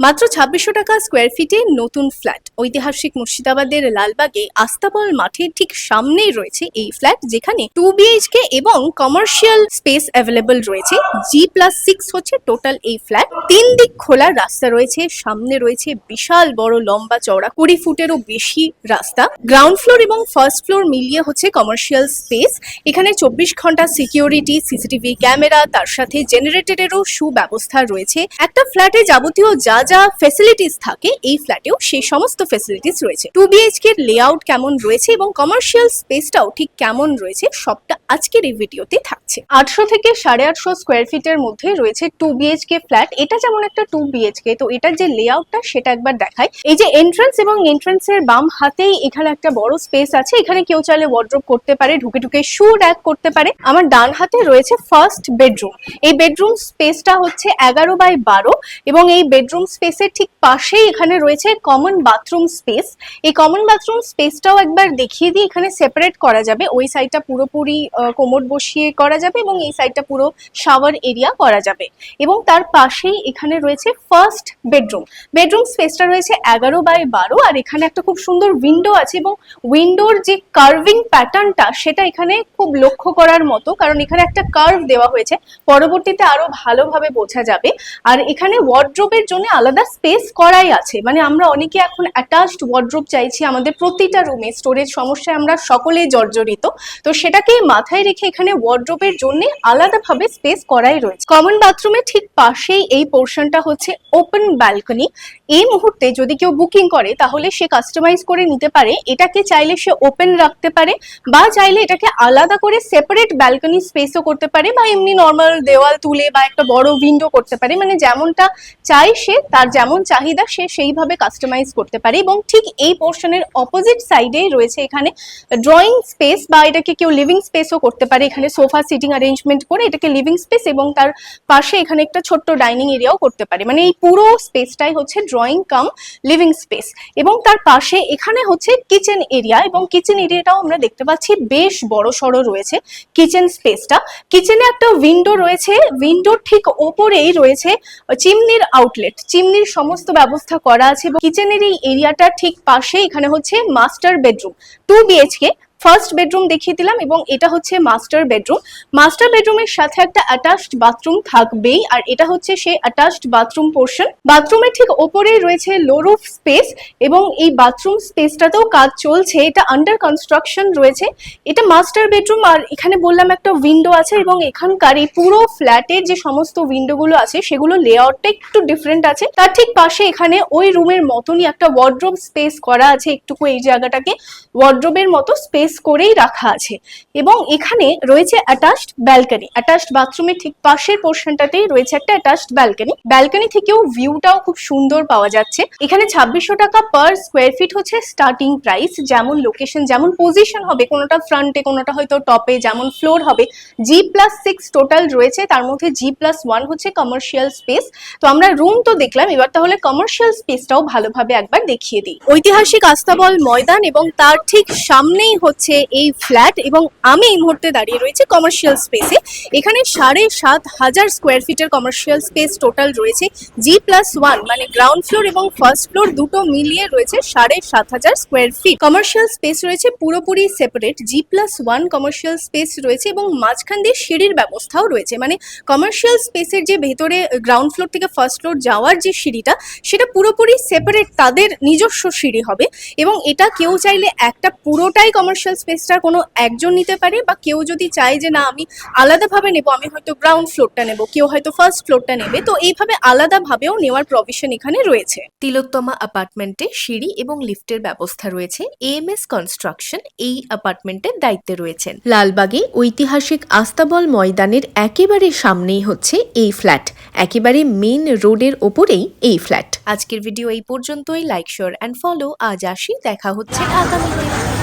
মাত্র ছাব্বিশশো টাকা স্কোয়ার ফিটে নতুন ফ্ল্যাট ঐতিহাসিক মুর্শিদাবাদের লালবাগে আস্তাবল মাঠের ঠিক সামনেই রয়েছে এই ফ্ল্যাট যেখানে টু বিএইচকে এবং কমার্শিয়াল স্পেস অ্যাভেলেবল রয়েছে। জি প্লাস সিক্স হচ্ছে টোটাল এই ফ্ল্যাট তিন দিক খোলা রাস্তা রয়েছে, সামনে রয়েছে বিশাল বড় লম্বা চওড়া কুড়ি ফুটেরও বেশি রাস্তা। গ্রাউন্ড ফ্লোর এবং ফার্স্ট ফ্লোর মিলিয়ে হচ্ছে কমার্শিয়াল স্পেস এখানে চব্বিশ ঘণ্টা সিকিউরিটি সিসিটিভি ক্যামেরা তার সাথে জেনারেটরেরও সুব্যবস্থা রয়েছে। একটা ফ্ল্যাটে যাবতীয় যা যা ফেসিলিটিস থাকে এই ফ্ল্যাটেও সেই সমস্ত ফেসিলিটিস রয়েছে। টু বিএইচকে লেআউট কেমন রয়েছে এবং কমার্শিয়াল স্পেসটাও ঠিক কেমন রয়েছে, সবটা আজকের এই ভিডিওতে থাকছে। আটশো থেকে সাড়ে আটশো স্কোয়ার ফিটের মধ্যে রয়েছে টু বিএইচকে ফ্ল্যাট এটা যেমন একটা টু বিএইচকে তো এটার যে লেআউটটা সেটা একবার দেখাই। এই যে এন্ট্রান্স এবং এন্ট্রান্সের বাম হাতেই এখানে একটা বড় স্পেস আছে। এখানে কেউ চাইলে ওয়ার্ড্রোপ করতে পারে, ঢুকে ঢুকে শু র্যাক করতে পারে। আমার ডান হাতে রয়েছে ফার্স্ট বেডরুম এই বেডরুম স্পেসটা হচ্ছে এগারো বাই বারো এবং এই বেডরুম স্পেসের ঠিক পাশেই এখানে রয়েছে কমন বাথরুম স্পেস এই কমন বাথরুম স্পেসটাও একবার দেখিয়ে দিই এখানে সেপারেট করা যাবে। ওই সাইডটা পুরোপুরি কোমর বসিয়ে করা যাবে এবং এই সাইডটা পুরো শাওয়ার এরিয়া করা যাবে। এবং তার পাশেই এখানে রয়েছে ফার্স্ট বেডরুম বেডরুম স্পেসটা রয়েছে এগারো বাই বারো আর এখানে একটা খুব সুন্দর উইন্ডো আছে এবং উইন্ডোর যে কার্ভিং প্যাটার্নটা সেটা এখানে খুব লক্ষ্য করার মতো, কারণ এখানে একটা কার্ভ দেওয়া হয়েছে। পরবর্তীতে আরও ভালোভাবে বোঝা যাবে। আর এখানে ওয়ার্ড্রোবের জন্য আলাদা স্পেস করাই আছে। মানে আমরা অনেকে এখন অ্যাটাচড ওয়ার্ড্রোব চাইছি আমাদের প্রতিটা রুমে স্টোরেজ সমস্যায় আমরা সকলেই জর্জরিত। তো সেটাকে মাথায় রেখে এখানে ওয়ার্ড্রোবের জন্য আলাদাভাবে স্পেস করাই রয়েছে। কমন বাথরুমের ঠিক পাশেই এই পোর্শনটা হচ্ছে ওপেন ব্যালকনি এই মুহূর্তে যদি কেউ বুকিং করে, তাহলে সে কাস্টমাইজ করে নিতে পারে। এটাকে চাইলে সে ওপেন রাখতে পারে বা চাইলে এটাকে আলাদা করে সেপারেট ব্যালকনি স্পেসও করতে পারে বা এমনি নর্মাল দেওয়াল তুলে বা একটা বড় উইন্ডো করতে পারে। মানে যেমনটা চাই সে তার যেমন চাহিদা, সে সেইভাবে কাস্টমাইজ করতে পারে এবং ঠিক এই পোর্শনের অপোজিট সাইডে রয়েছে এখানে ড্রয়িং স্পেস বা এটাকে কেউ লিভিং স্পেসও করতে পারে। এখানে সোফা সিটিং অ্যারেঞ্জমেন্ট করে এটাকে লিভিং স্পেস এবং তার পাশে এখানে একটা ছোট্ট ডাইনিং এরিয়াও করতে পারে। মানে এই পুরো স্পেসটাই হচ্ছে ড্রয়িং কাম লিভিং স্পেস এবং তার পাশে এখানে হচ্ছে কিচেন এরিয়া এবং কিচেন এরিয়াটাও আমরা দেখতে পাচ্ছি বেশ বড় সড়ো রয়েছে কিচেন স্পেসটা কিচেনে একটা উইন্ডো রয়েছে উইন্ডোর ঠিক ওপরেই রয়েছে চিমনির আউটলেট চিমনির সমস্ত ব্যবস্থা করা আছে কিচেনের এই এরিয়াটা ঠিক পাশে এখানে হচ্ছে master bedroom two BHK first bedroom দেখিয়ে দিলাম এবং এটা হচ্ছে মাস্টার বেডরুম মাস্টার বেডরুমের সাথে একটা অ্যাটাচড বাথরুম থাকবেই, আর এটা হচ্ছে সেই অ্যাটাচড বাথরুম পোর্শন বাথরুমের ঠিক ওপরেই রয়েছে লো রুফ স্পেস এবং এই বাথরুম স্পেসটাতেও কাজ চলছে। এটা আন্ডার কনস্ট্রাকশন রয়েছে। এটা মাস্টার বেডরুম আর এখানে বললাম একটা উইন্ডো আছে এবং এখানকার এই পুরো ফ্ল্যাটের যে সমস্ত উইন্ডোগুলো আছে, সেগুলো লেআউটটা একটু ডিফারেন্ট আছে। তার ঠিক পাশে এখানে ওই রুমের মতনই একটা ওয়ার্ড্রোব স্পেস করা আছে একটুকু এই জায়গাটাকে। ওয়ার্ড্রোবের মতো স্পেস করেই রাখা আছে। এবং এখানে রয়েছে অ্যাটাচড ব্যালকনি অ্যাটাচড বাথরুমের ঠিক পাশের পোর্শনটাতেই রয়েছে একটা অ্যাটাচড ব্যালকনি ব্যালকনি থেকেও ভিউটাও খুব সুন্দর পাওয়া যাচ্ছে। এখানে ছাব্বিশশো টাকা পার স্কোয়ার ফিট হচ্ছে স্টার্টিং প্রাইস যেমন লোকেশন যেমন পজিশন হবে, কোনোটা ফ্রন্টে কোনোটা হয়তো টপে যেমন ফ্লোর হবে। জি প্লাস সিক্স টোটাল রয়েছে, তার মধ্যে জি প্লাস ওয়ান হচ্ছে কমার্শিয়াল স্পেস তো আমরা রুম তো দেখলাম, এবার তাহলে কমার্শিয়াল স্পেসটাও ভালোভাবে একবার দেখিয়ে দিই। ঐতিহাসিক আস্তাবল ময়দান এবং তার ঠিক সামনেই হচ্ছে এই ফ্ল্যাট এবং আমি এই মুহূর্তে দাঁড়িয়ে রয়েছে কমার্শিয়াল স্পেসে এখানে সাড়ে সাত হাজার স্কোয়ার ফিটের কমার্শিয়াল স্পেস টোটাল রয়েছে। জি প্লাস ওয়ান মানে গ্রাউন্ড ফ্লোর এবং ফার্স্ট ফ্লোর দুটো মিলিয়ে রয়েছে সাড়ে সাত হাজার স্কোয়ার ফিট কমার্শিয়াল স্পেস রয়েছে পুরোপুরি separate G plus one commercial space রয়েছে এবং মাঝখান দিয়ে সিঁড়ির ব্যবস্থাও রয়েছে। মানে কমার্শিয়াল স্পেসের যে ভেতরে গ্রাউন্ড ফ্লোর থেকে ফার্স্ট ফ্লোর যাওয়ার যে সিঁড়িটা, সেটা পুরোপুরি সেপারেট তাদের নিজস্ব সিঁড়ি হবে এবং এটা কেউ চাইলে একটা পুরোটাই কমার্শিয়াল স্পেসটা কোনো একজন নিতে পারে বা কেউ যদি চায় যে না, আমি আলাদাভাবে নেব, আমি হয়তো গ্রাউন্ড ফ্লোরটা নেব, কেউ হয়তো ফার্স্ট ফ্লোরটা নেবে, তো এইভাবে আলাদাভাবেও নেওয়ার প্রভিশন এখানে রয়েছে। তিলোত্তমা অ্যাপার্টমেন্টে সিঁড়ি এবং লিফটের ব্যবস্থা রয়েছে। এএমএস কনস্ট্রাকশন এই অ্যাপার্টমেন্টের দায়িত্বে রয়েছেন। লালবাগে ঐতিহাসিক আস্তাবল ময়দানের একেবারে সামনেই হচ্ছে এই ফ্ল্যাট একেবারে মেন রোডের ওপরেই এই ফ্ল্যাট আজকের ভিডিও এই পর্যন্তই। লাইক শেয়ার অ্যান্ড ফলো আজ আসি। দেখা হচ্ছে আগামীতে।